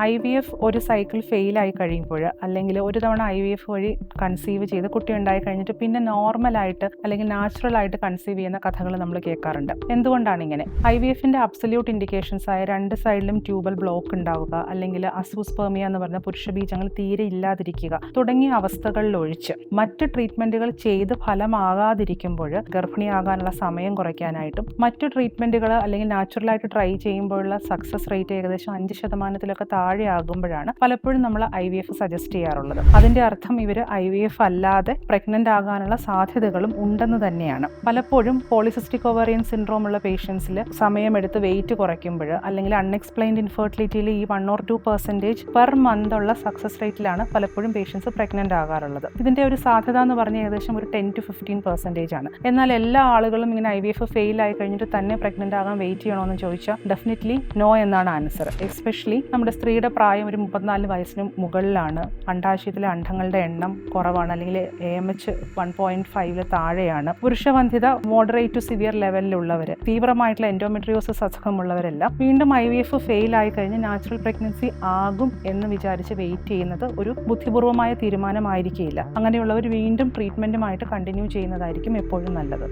I V F ഒരു cycle ഫെയിലായി കഴിയുമ്പോൾ അല്ലെങ്കിൽ ഒരു തവണ ഐ വി എഫ് വഴി കൺസീവ് ചെയ്ത് കുട്ടി ഉണ്ടായി കഴിഞ്ഞിട്ട് പിന്നെ നോർമലായിട്ട് അല്ലെങ്കിൽ നാച്ചുറൽ ആയിട്ട് കൺസീവ് ചെയ്യുന്ന കഥകൾ നമ്മൾ കേൾക്കാറുണ്ട്. എന്തുകൊണ്ടാണ് ഇങ്ങനെ? ഐ വി എഫിന്റെ അബ്സല്യൂട്ട് ഇൻഡിക്കേഷൻസ് ആയ രണ്ട് സൈഡിലും ട്യൂബൽ ബ്ലോക്ക് ഉണ്ടാവുക അല്ലെങ്കിൽ അസൂസ്പേമിയ എന്ന് പറഞ്ഞ പുരുഷ ബീജങ്ങൾ തീരെ ഇല്ലാതിരിക്കുക തുടങ്ങിയ അവസ്ഥകളിൽ ഒഴിച്ച് മറ്റ് ട്രീറ്റ്മെന്റുകൾ ചെയ്ത് ഫലമാകാതിരിക്കുമ്പോൾ ഗർഭിണിയാകാനുള്ള സമയം കുറയ്ക്കാനായിട്ടും മറ്റു ട്രീറ്റ്മെന്റുകൾ അല്ലെങ്കിൽ നാച്ചുറലായിട്ട് ട്രൈ ചെയ്യുമ്പോഴുള്ള സക്സസ് റേറ്റ് ഏകദേശം അഞ്ച് ശതമാനത്തിലൊക്കെ താഴെ ആകുമ്പോഴാണ് പലപ്പോഴും നമ്മൾ ഐ വി എഫ് സജസ്റ്റ് ചെയ്യാറുള്ളത്. അതിന്റെ അർത്ഥം ഇവർ ഐ വി എഫ് അല്ലാതെ പ്രഗ്നന്റ് ആകാനുള്ള സാധ്യതകളും ഉണ്ടെന്ന് തന്നെയാണ്. പലപ്പോഴും പോളിസിസ്റ്റിക് ഓവറിയൻ സിൻഡ്രോം ഉള്ള പേഷ്യൻസിൽ സമയമെടുത്ത് വെയിറ്റ് കുറയ്ക്കുമ്പോൾ അല്ലെങ്കിൽ അൺഎക്സ്പ്ലെയിൻഡ് ഇൻഫെർട്ടിലിറ്റിയിൽ ഈ one or two percentage per month ഉള്ള സക്സസ് റേറ്റിലാണ് പലപ്പോഴും പേഷ്യൻസ് പ്രഗ്നന്റ് ആകാറുള്ളത്. ഇതിന്റെ ഒരു സാധ്യത എന്ന് പറഞ്ഞാൽ ഏകദേശം ഒരു ടെൻ ടു ഫിഫ്റ്റീൻ പെർസെന്റേജ് ആണ്. എന്നാൽ എല്ലാ ആളുകളും ഇങ്ങനെ ഐ വി എഫ് ഫെയിൽ ആയി കഴിഞ്ഞിട്ട് തന്നെ പ്രഗ്നന്റ് ആകാൻ വെയിറ്റ് ചെയ്യണമെന്ന് ചോദിച്ചാൽ ഡെഫിനറ്റ്ലി നോ എന്നാണ് ആൻസർ എസ്പെഷ്യലി നമ്മുടെ സ്ത്രീയുടെ പ്രായം ഒരു മുപ്പത്തിനാല് വയസ്സിന് മുകളിലാണ്. അണ്ടാശയത്തിലെ അണ്ഡങ്ങളുടെ എണ്ണം കുറവാണ്. അല്ലെങ്കിൽ A M H one point ഫൈവിൽ താഴെയാണ്. പുരുഷവന്ധ്യത മോഡറേറ്റ് ടു സിവിയർ ലെവലിലുള്ളവർ തീവ്രമായിട്ടുള്ള എൻഡോമെട്രിയോസിസ് അസുഖമുള്ളവരെല്ലാം വീണ്ടും ഐ വി എഫ് ഫെയിൽ ആയി കഴിഞ്ഞ് നാച്ചുറൽ പ്രഗ്നൻസി ആകും എന്ന് വിചാരിച്ച് വെയിറ്റ് ചെയ്യുന്നത് ഒരു ബുദ്ധിപൂർവമായ തീരുമാനമായിരിക്കില്ല. അങ്ങനെയുള്ളവർ വീണ്ടും ട്രീറ്റ്മെന്റുമായിട്ട് കണ്ടിന്യൂ ചെയ്യുന്നതായിരിക്കും എപ്പോഴും നല്ലത്.